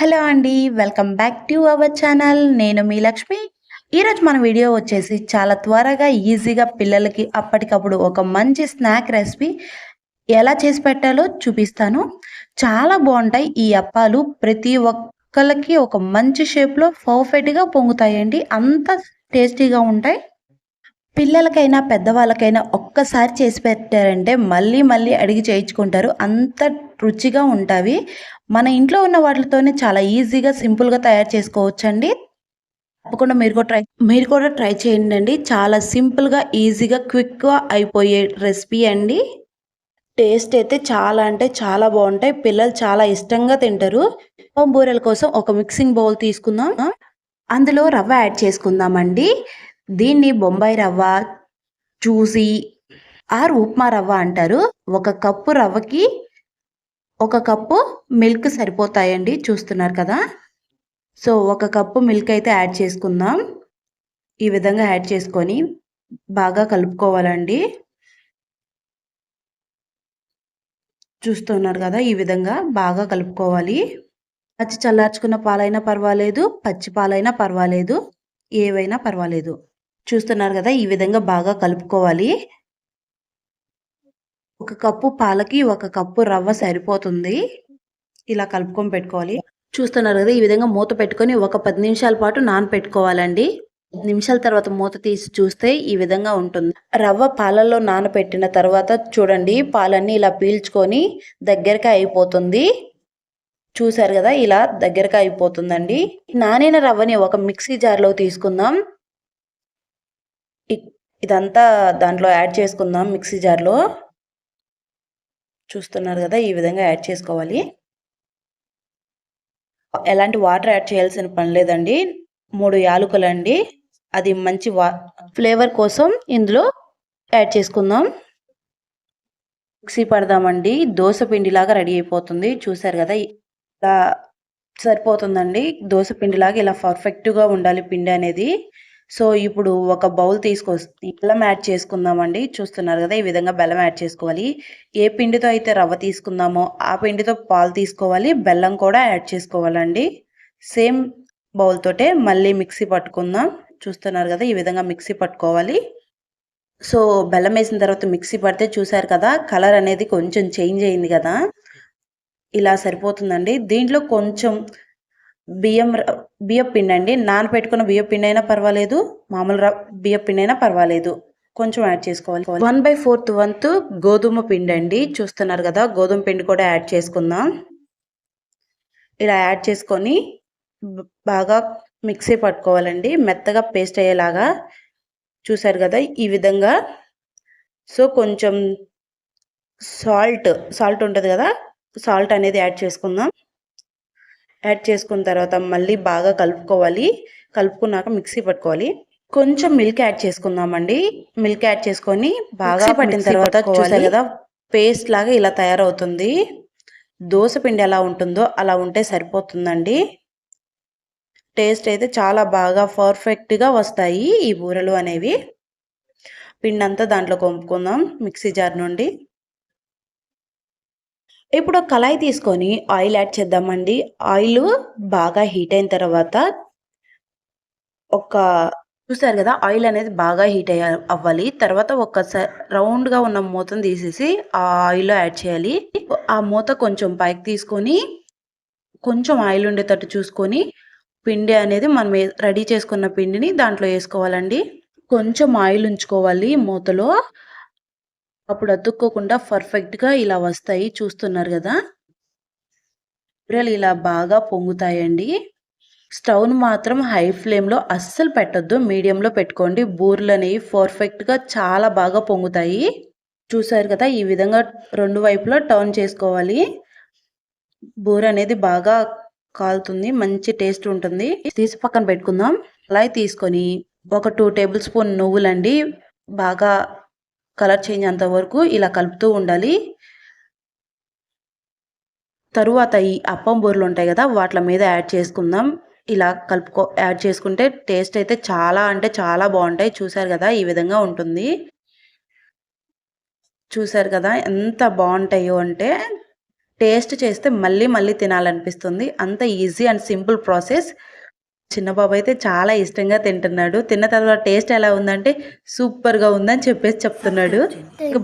Hello అండి welcome back to our channel. నేను మీ లక్ష్మి. ఈరోజు మన వీడియో వచ్చేసి చాలా త్వరగా ఈజీగా పిల్లలకి అప్పటికప్పుడు ఒక మంచి స్నాక్ రెసిపీ ఎలా చేసి పెట్టాలో చూపిస్తాను. చాలా బాగుంటాయి. ఈ అప్పాలు ప్రతి ఒక్కరికి ఒక మంచి షేప్లో పర్ఫెక్ట్గా పొంగుతాయండి. అంత టేస్టీగా ఉంటాయి. పిల్లలకైనా పెద్దవాళ్ళకైనా ఒక్కసారి చేసి పెట్టారంటే మళ్ళీ మళ్ళీ అడిగి చేయించుకుంటారు. అంత రుచిగా ఉంటాయి మన ఇంట్లో ఉన్న వాటితోనే చాలా ఈజీగా సింపుల్గా తయారు చేసుకోవచ్చండి. తప్పకుండా మీరు కూడా ట్రై మీరు కూడా ట్రై చేయండి అండి చాలా సింపుల్గా ఈజీగా క్విక్గా అయిపోయే రెసిపీ అండి. టేస్ట్ అయితే చాలా అంటే చాలా బాగుంటాయి. పిల్లలు చాలా ఇష్టంగా తింటారు. బూరెల కోసం ఒక మిక్సింగ్ బౌల్ తీసుకుందాం. అందులో రవ్వ యాడ్ చేసుకుందామండి. దీన్ని బొంబాయి రవ్వ చూసి ఆర్ ఉప్మా రవ్వ అంటారు. ఒక కప్పు రవ్వకి ఒక కప్పు మిల్క్ సరిపోతాయండి చూస్తున్నారు కదా. సో ఒక కప్పు మిల్క్ అయితే యాడ్ చేసుకుందాం. ఈ విధంగా యాడ్ చేసుకొని బాగా కలుపుకోవాలండి. చూస్తున్నారు కదా ఈ విధంగా బాగా కలుపుకోవాలి. పచ్చి చల్లార్చుకున్న పాలైనా పర్వాలేదు పచ్చి పాలైనా పర్వాలేదు ఏవైనా పర్వాలేదు. చూస్తున్నారు కదా ఈ విధంగా బాగా కలుపుకోవాలి. ఒక కప్పు పాలకి ఒక కప్పు రవ్వ సరిపోతుంది. ఇలా కలుపుకొని పెట్టుకోవాలి. చూస్తున్నారు కదా ఈ విధంగా మూత పెట్టుకొని ఒక పది నిమిషాల పాటు నానపెట్టుకోవాలండి. నిమిషాల తర్వాత మూత తీసి చూస్తే ఈ విధంగా ఉంటుంది. రవ్వ పాలల్లో నానపెట్టిన తర్వాత చూడండి పాలన్నీ ఇలా పీల్చుకొని దగ్గరగా అయిపోతుంది. చూసారు కదా ఇలా దగ్గరగా అయిపోతుందండి. నానిన రవ్వని ఒక మిక్సీ జార్లో తీసుకుందాం. ఇదంతా దాంట్లో యాడ్ చేసుకుందాం మిక్సీ జార్లో. చూస్తున్నారు కదా ఈ విధంగా యాడ్ చేసుకోవాలి. ఎలాంటి వాటర్ యాడ్ చేయాల్సిన పని లేదండి. మూడు యాలకులు అండి అది మంచి వా ఫ్లేవర్ కోసం ఇందులో యాడ్ చేసుకుందాం. మిక్సీ పడదామండి. దోశ పిండిలాగా రెడీ అయిపోతుంది. చూసారు కదా ఇలా సరిపోతుందండి. దోశ పిండిలాగా ఇలా పర్ఫెక్ట్గా ఉండాలి పిండి అనేది. సో ఇప్పుడు ఒక బౌల్ తీసుకో బెల్లం యాడ్ చేసుకుందామండి. చూస్తున్నారు కదా ఈ విధంగా బెల్లం యాడ్ చేసుకోవాలి. ఏ పిండితో అయితే రవ్వ తీసుకుందామో ఆ పిండితో పాలు తీసుకోవాలి. బెల్లం కూడా యాడ్ చేసుకోవాలండి. సేమ్ బౌల్ తోటే మళ్ళీ మిక్సీ పట్టుకుందాం. చూస్తున్నారు కదా ఈ విధంగా మిక్సీ పట్టుకోవాలి. సో బెల్లం వేసిన తర్వాత మిక్సీ పడితే చూసారు కదా కలర్ అనేది కొంచెం చేంజ్ అయింది కదా. ఇలా సరిపోతుందండి. దీంట్లో కొంచెం బియ్యం బియ్యం పిండి అండి. నానబెట్టుకున్న బియ్యం పిండి అయినా పర్వాలేదు. మామూలు బియ్యం పిండి అయినా పర్వాలేదు. కొంచెం యాడ్ చేసుకోవాలి. వన్ బై ఫోర్త్ వంత్ గోధుమ పిండి అండి. చూస్తున్నారు కదా గోధుమ పిండి కూడా యాడ్ చేసుకుందాం. ఇలా యాడ్ చేసుకొని బాగా మిక్సీ పట్టుకోవాలండి. మెత్తగా పేస్ట్ అయ్యేలాగా చూసారు కదా ఈ విధంగా. సో కొంచెం సాల్ట్ సాల్ట్ ఉంటుంది కదా సాల్ట్ అనేది యాడ్ చేసుకుందాం. యాడ్ చేసుకున్న తర్వాత మళ్ళీ బాగా కలుపుకోవాలి. కలుపుకున్నాక మిక్సీ పట్టుకోవాలి. కొంచెం మిల్క్ యాడ్ చేసుకుందామండి. మిల్క్ యాడ్ చేసుకొని బాగా పట్టిన తర్వాత చూసారు కదా పేస్ట్ లాగా ఇలా తయారవుతుంది. దోశ పిండి ఎలా ఉంటుందో అలా ఉంటే సరిపోతుందండి. టేస్ట్ అయితే చాలా బాగా పర్ఫెక్ట్గా వస్తాయి ఈ బూరెలు అనేవి. పిండి అంతా దాంట్లో కొంపుకుందాం మిక్సీ జార్ నుండి. ఇప్పుడు కళాయి తీసుకొని ఆయిల్ యాడ్ చేద్దామండి. ఆయిల్ బాగా హీట్ అయిన తర్వాత ఒక చూసారు కదా ఆయిల్ అనేది బాగా హీట్ అయ్య అవ్వాలి. తర్వాత ఒక రౌండ్గా ఉన్న మూతను తీసేసి ఆ ఆయిల్లో యాడ్ చేయాలి. ఆ మూత కొంచెం పైకి తీసుకొని కొంచెం ఆయిల్ ఉండేటట్టు చూసుకొని పిండి అనేది మనం రెడీ చేసుకున్న పిండిని దాంట్లో వేసుకోవాలండి. కొంచెం ఆయిల్ ఉంచుకోవాలి మూతలో. అప్పుడు అతుక్కోకుండా పర్ఫెక్ట్గా ఇలా వస్తాయి చూస్తున్నారు కదా. కూరలు ఇలా బాగా పొంగుతాయండి. స్టవ్ను మాత్రం హై ఫ్లేమ్లో అస్సలు పెట్టద్దు. మీడియంలో పెట్టుకోండి. బూర్లు అనేవి పర్ఫెక్ట్గా చాలా బాగా పొంగుతాయి. చూసారు కదా ఈ విధంగా రెండు వైపులా టర్న్ చేసుకోవాలి. బూర అనేది బాగా కాలుతుంది. మంచి టేస్ట్ ఉంటుంది. తీసి పక్కన పెట్టుకుందాం. అలా తీసుకొని ఒక టూ టేబుల్ స్పూన్ నువ్వులండి. బాగా కలర్ చేంజ్ అంత వరకు ఇలా కలుపుతూ ఉండాలి. తరువాత ఈ అప్పం బూరలు ఉంటాయి కదా వాటి మీద యాడ్ చేసుకుందాం. ఇలా కలుపుకో యాడ్ చేసుకుంటే టేస్ట్ అయితే చాలా అంటే చాలా బాగుంటాయి. చూసారు కదా ఈ విధంగా ఉంటుంది. చూసారు కదా ఎంత బాగుంటాయో అంటే టేస్ట్ చేస్తే మళ్ళీ మళ్ళీ తినాలనిపిస్తుంది. అంత ఈజీ అండ్ సింపుల్ ప్రాసెస్. చిన్న బాబు అయితే చాలా ఇష్టంగా తింటున్నాడు. తిన్న తర్వాత టేస్ట్ ఎలా ఉందంటే సూపర్గా ఉందని చెప్పేసి చెప్తున్నాడు. ఇంకా